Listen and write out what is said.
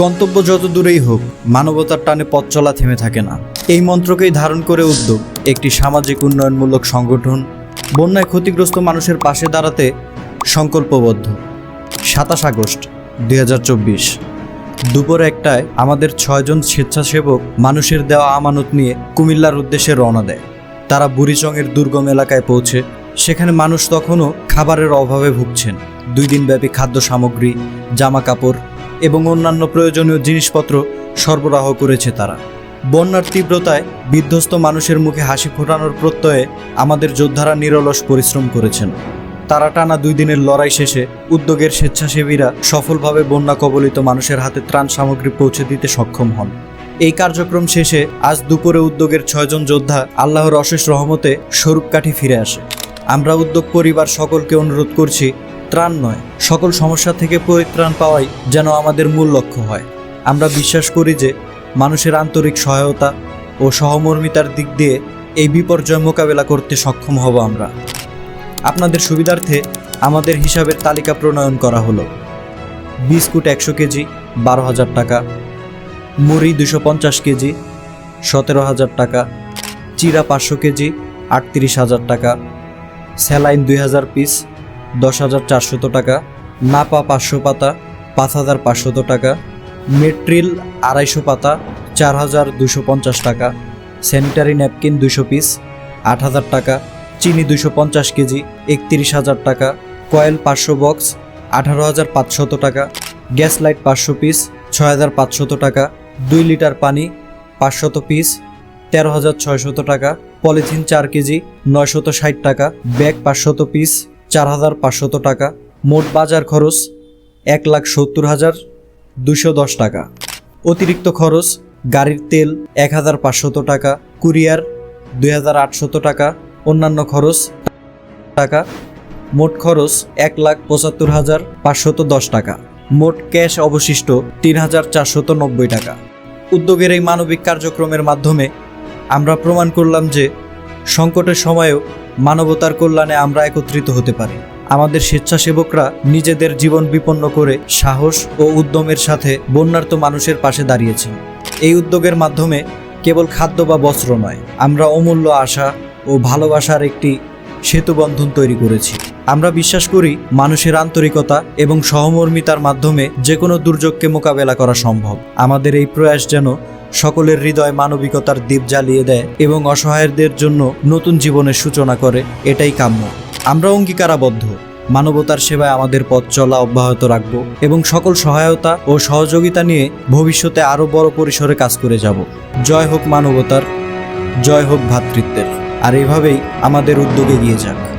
গন্তব্য যত দূরেই হোক, মানবতার টানে পথ চলা থেমে থাকে না। এই মন্ত্রকেই ধারণ করে উদ্যোগ, একটি সামাজিক উন্নয়নমূলক সংগঠন, বন্যায় ক্ষতিগ্রস্ত মানুষের পাশে দাঁড়াতে সংকল্পবদ্ধ। সাতাশ আগস্ট দু হাজার চব্বিশ। দুপুর একটায় আমাদের ছয়জন স্বেচ্ছাসেবক মানুষের দেওয়া আমানত নিয়ে কুমিল্লার উদ্দেশ্যে রওনা দেয়। তারা বুড়িচংয়ের দুর্গম এলাকায় পৌঁছে, সেখানে মানুষ তখনও খাবারের অভাবে ভুগছেন। দুই দিনব্যাপী খাদ্য সামগ্রী, জামা কাপড় এবং অন্যান্য প্রয়োজনীয় জিনিসপত্র সরবরাহ করেছে তারা। বন্যার তীব্রতায় বিধ্বস্ত মানুষের মুখে হাসি ফোটানোর প্রত্যয়ে আমাদের যোদ্ধারা নিরলস পরিশ্রম করেছেন। তারা টানা দুই দিনের লড়াই শেষে উদ্যোগের স্বেচ্ছাসেবীরা সফলভাবে বন্যা কবলিত মানুষের হাতে ত্রাণ সামগ্রী পৌঁছে দিতে সক্ষম হন। এই কার্যক্রম শেষে আজ দুপুরে উদ্যোগের ছয়জন যোদ্ধা আল্লাহর অশেষ রহমতে স্বরূপকাঠি ফিরে আসে। আমরা উদ্যোগ পরিবার সকলকে অনুরোধ করছি ত্রাণ নয়, সকল সমস্যা থেকে পরিত্রাণ পাওয়াই যেন আমাদের মূল লক্ষ্য হয়। আমরা বিশ্বাস করি যে মানুষের আন্তরিক সহায়তা ও সহমর্মিতার দিক দিয়ে এই বিপর্যয় মোকাবেলা করতে সক্ষম হব আমরা। আপনাদের সুবিধার্থে আমাদের হিসাবের তালিকা প্রণয়ন করা হলো। বিস্কুট একশো কেজি, বারো হাজার টাকা। মুড়ি দুশো পঞ্চাশ কেজি, সতেরো হাজার টাকা। চিরা পাঁচশো কেজি, আটত্রিশ হাজার টাকা। স্যালাইন দুই হাজার পিস। দশ হাজার চারশত টাকা, নাপা পাঁচশো পাতা, পাঁচ হাজার পাঁচশত টাকা, মেট্রিল আড়াইশো পাতা, চার হাজার দুশো পঞ্চাশ টাকা, স্যানিটারি ন্যাপকিন দুশো পিস, আট হাজার টাকা, চিনি দুশো পঞ্চাশ কেজি, একত্রিশ হাজার টাকা, কয়েল পাঁচশো বক্স, আঠারো হাজার পাঁচশত টাকা, গ্যাস লাইট পাঁচশো পিস, ছয় হাজার পাঁচশত টাকা, দুই লিটার পানি পাঁচশত পিস, তেরো হাজার ছয়শত টাকা, পলিথিন চার কেজি, নয়শত ষাট টাকা, ব্যাগ পাঁচশত পিস চার হাজার পাঁচশত টাকা। মোট বাজার খরচ এক লাখ সত্তর হাজার দুশো দশ টাকা। অতিরিক্ত খরচ গাড়ির তেল এক হাজার পাঁচশত টাকা, কুরিয়ার দুই হাজার আটশত টাকা, অন্যান্য খরচ টাকা। মোট খরচ এক লাখ পঁচাত্তর হাজার পাঁচশত দশ টাকা। মোট ক্যাশ অবশিষ্ট তিন হাজার চারশত নব্বই টাকা। উদ্যোগের এই মানবিক কার্যক্রমের মাধ্যমে আমরা প্রমাণ করলাম যে সংকটের সময়েও মানবতার কল্যাণে আমরা একত্রিত হতে পারি। আমাদের স্বেচ্ছাসেবকরা নিজেদের জীবন বিপন্ন করে সাহস ও উদ্যমের সাথে বন্যার্ত মানুষের পাশে দাঁড়িয়েছেন। এই উদ্যোগের মাধ্যমে কেবল খাদ্য বা বস্ত্র নয়, আমরা অমূল্য আশা ও ভালোবাসার একটি সেতুবন্ধন তৈরি করেছি। আমরা বিশ্বাস করি মানুষের আন্তরিকতা এবং সহমর্মিতার মাধ্যমে যে কোনো দুর্যোগকে মোকাবেলা করা সম্ভব। আমাদের এই প্রয়াস যেন সকলের হৃদয় মানবিকতার দ্বীপ জ্বালিয়ে দেয় এবং অসহায়দের জন্য নতুন জীবনের সূচনা করে। এটাই কাম্য। আমরা অঙ্গীকারাবদ্ধ। মানবতার সেবায় আমাদের পথ চলা অব্যাহত রাখব এবং সকল সহায়তা ও সহযোগিতা নিয়ে ভবিষ্যতে আরও বড় পরিসরে কাজ করে যাব। জয় হোক মানবতার, জয় হোক ভ্রাতৃত্বের আর এভাবেই আমাদের উদ্যোগে এগিয়ে যাক।